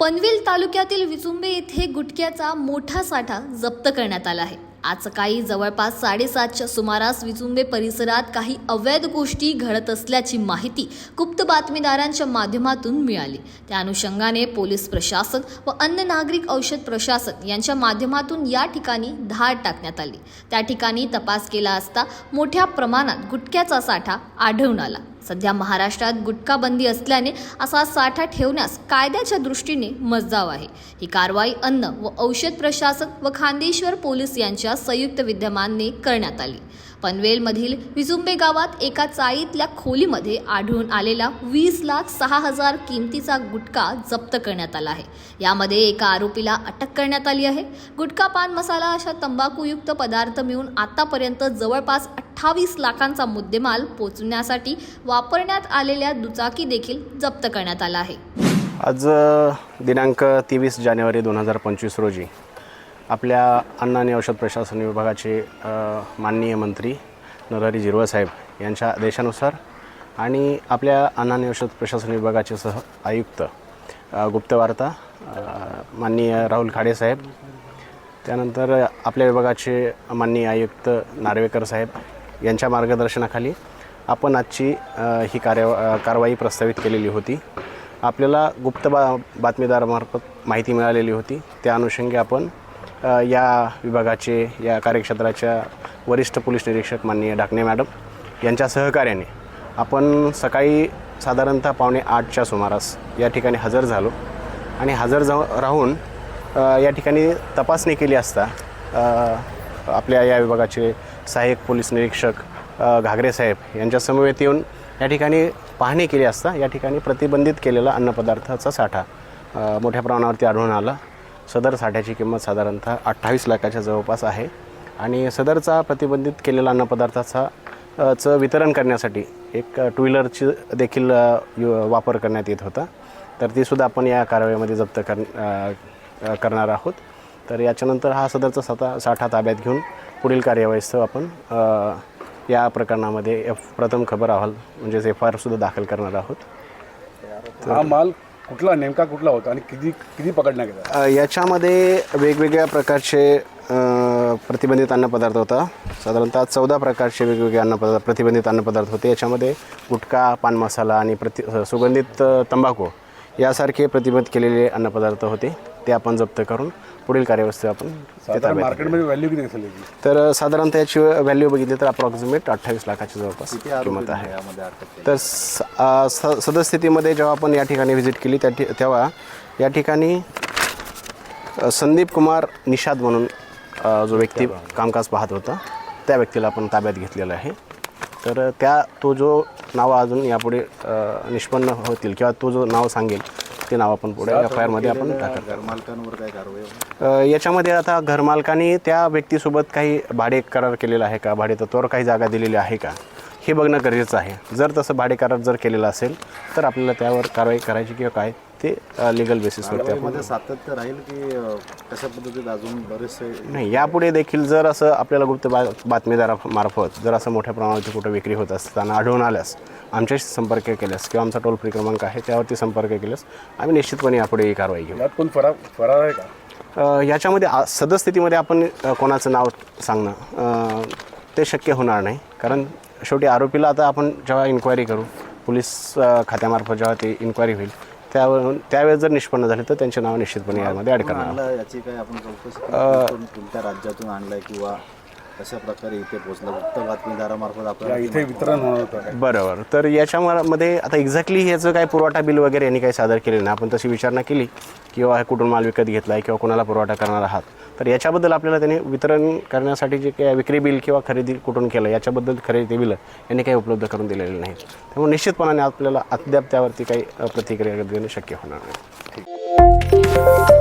पनवेल तालुक्यातील विचुंबे येथे गुटख्याचा मोठा साठा जप्त करण्यात आला आहे. आज सकाळी जवळपास साडेसातच्या सुमारास विचुंबे परिसरात काही अवैध गोष्टी घडत असल्याची माहिती गुप्त बातमीदारांच्या माध्यमातून मिळाली. त्या अनुषंगाने पोलीस प्रशासन व अन्न नागरिक औषध प्रशासन यांच्या माध्यमातून या ठिकाणी धाड टाकण्यात आली. त्या ठिकाणी तपास केला असता मोठ्या प्रमाणात गुटख्याचा साठा आढळून आला. सध्या महाराष्ट्रात गुटखा बंदी असल्याने असा साठा ठेवण्यास कायद्याच्या दृष्टीने मज्जाव आहे. ही कारवाई अन्न व औषध प्रशासन व खांदेश्वर पोलीस यांच्या संयुक्त विद्यमाने करण्यात आली. पनवेलमधील विजुंबे गावात एका चाळीतल्या खोलीमध्ये आढळून आलेला वीस लाख सहा हजार किमतीचा गुटखा जप्त करण्यात आला आहे. यामध्ये एका आरोपीला अटक करण्यात आली आहे. गुटखा पान मसाला अशा तंबाखूयुक्त पदार्थ मिळून आतापर्यंत जवळपास अठ्ठावीस लाखांचा मुद्देमाल पोचवण्यासाठी वापरण्यात आलेल्या दुचाकी देखील जप्त करण्यात आला आहे. आज दिनांक तेवीस जानेवारी दोन हजार पंचवीस रोजी आपल्या अन्न आणि औषध प्रशासन विभागाचे माननीय मंत्री नरहरी झिरवळ साहेब यांच्या आदेशानुसार आणि आपल्या अन्न आणि औषध प्रशासन विभागाचे सह आयुक्त गुप्तवार्ता माननीय राहुल खाडे साहेब त्यानंतर आपल्या विभागाचे माननीय आयुक्त नार्वेकर साहेब यांच्या मार्गदर्शनाखाली आपण आजची ही कार्य कारवाई प्रस्तावित केलेली होती. आपल्याला गुप्त बा बातमीदारामार्फत माहिती मिळालेली होती. त्या अनुषंगी आपण या विभागाचे या कार्यक्षेत्राच्या वरिष्ठ पोलीस निरीक्षक माननीय ढाकणे मॅडम यांच्या सहकार्याने आपण सकाळी साधारणतः पावणे आठच्या सुमारास या ठिकाणी हजर झालो. आणि हजर जा राहून या ठिकाणी तपासणी केली असता आपल्या या विभागाचे सहाय्यक पोलीस निरीक्षक घागरे साहेब यांच्या समवेत येऊन या ठिकाणी पाहणी केली असता या ठिकाणी प्रतिबंधित केलेला अन्नपदार्थाचा साठा मोठ्या प्रमाणावरती आढळून आला. सदर साठ्याची किंमत साधारणतः अठ्ठावीस लाखाच्या जवळपास आहे आणि सदरचा प्रतिबंधित केलेला अन्नपदार्थाचा चं वितरण करण्यासाठी एक टू व्हीलरची देखील वापर करण्यात येत होता. तर तीसुद्धा आपण या कारवाईमध्ये जप्त कर करणार आहोत. तर याच्यानंतर हा सदरचा साठा साठा ताब्यात घेऊन पुढील कार्यवाहीसह आपण या प्रकरणामध्ये एफ प्रथम खबर अहवाल म्हणजेच एफ आय आरसुद्धा दाखल करणार आहोत. हा माल कुठला नेमका कुठला होता आणि किती किती पकडण्यात गेला याच्यामध्ये वेगवेगळ्या प्रकारचे प्रतिबंधित अन्नपदार्थ होता. साधारणतः चौदा प्रकारचे वेगवेगळे अन्नपदार्थ प्रतिबंधित अन्नपदार्थ होते. याच्यामध्ये गुटखा पान मसाला आणि प्रति सुगंधित तंबाखू यासारखे प्रतिबंधित केलेले अन्नपदार्थ होते ते आपण जप्त करून पुढील कार्यवस्थेत आपण साधारण. मार्केटमध्ये व्हॅल्यू किती असेल याची? तर साधारणतः याची व्हॅल्यू बघितली तर अप्रॉक्सिमेट अठ्ठावीस लाखाची जवळपास किंमत आहे तर स- अ, स- सदस्थितीमध्ये जेव्हा आपण या ठिकाणी व्हिजिट केली त्या ठि- तेव्हा या ठिकाणी अ, संदीप कुमार निषाद म्हणून अ, जो व्यक्ती कामकाज पाहत होता त्या व्यक्तीला आपण ताब्यात घेतलेला आहे तर त्या तो जो नाव अजून यापुढे निष्पन्न होतील किंवा तो जो नाव सांगेल ते नाव आपण पुढे एफ आय आरमध्ये आपण दाखल मालकांवर काय कारवाई याच्यामध्ये आता घरमालकाने त्या व्यक्तीसोबत काही भाडे करार केलेला आहे का? भाडे तत्वावर काही जागा दिलेली आहे का? हे बघणं गरजेचं आहे. जर तसं भाडे करार जर केलेला असेल तर आपल्याला त्यावर कारवाई करायची किंवा काय ते लिगल बेसिसवरती आपण सातत्य राहील की कशा पद्धतीत अजून बरेचसे नाही यापुढे देखील जर असं आपल्याला गुप्त बा बातमीदारामार्फत जर असं मोठ्या प्रमाणावरती कुठं विक्री होत असताना आढळून आल्यास आमच्याशी संपर्क केल्यास किंवा आमचा टोल फ्री क्रमांक आहे त्यावरती संपर्क केल्यास आम्ही निश्चितपणे यापुढे ही कारवाई घेऊ. यात कोण फरार फरार आहे का? याच्यामध्ये आ- सदस्थितीमध्ये आपण कोणाचं नाव सांगणं ते शक्य होणार नाही. कारण शेवटी आरोपीला आता आपण जेव्हा इन्क्वायरी करू पोलीस खात्यामार्फत जेव्हा ते इन्क्वायरी होईल त्यावर त्यावेळेस जर निष्पन्न झाले तर त्यांचे नाव निश्चितपणे यामध्ये ॲड करणार याची काय आपण चौकशी कोणत्या राज्यातून आणलाय किंवा कशा प्रकारे इथे पोहोचला? गुप्त बातमीदारामार्फत आपल्याला इथे वितरण होणार होतं बरोबर. तर याच्यामध्ये आता एक्झॅक्टली ह्याचं काय पुरवठा बिल वगैरे यांनी काही सादर केले नाही. आपण तशी विचारणा केली किंवा हे कुठून माल विकत घेतला आहे किंवा कोणाला पुरवठा करणार आहात. तर याच्याबद्दल आपल्याला त्याने वितरण करण्यासाठी जे काही विक्री बिल किंवा खरेदी कुठून केलं याच्याबद्दल खरेदी बिलं यांनी काही उपलब्ध करून दिलेले नाहीत त्यामुळे निश्चितपणाने आपल्याला अद्याप त्यावरती काही प्रतिक्रिया देणं शक्य होणार नाही.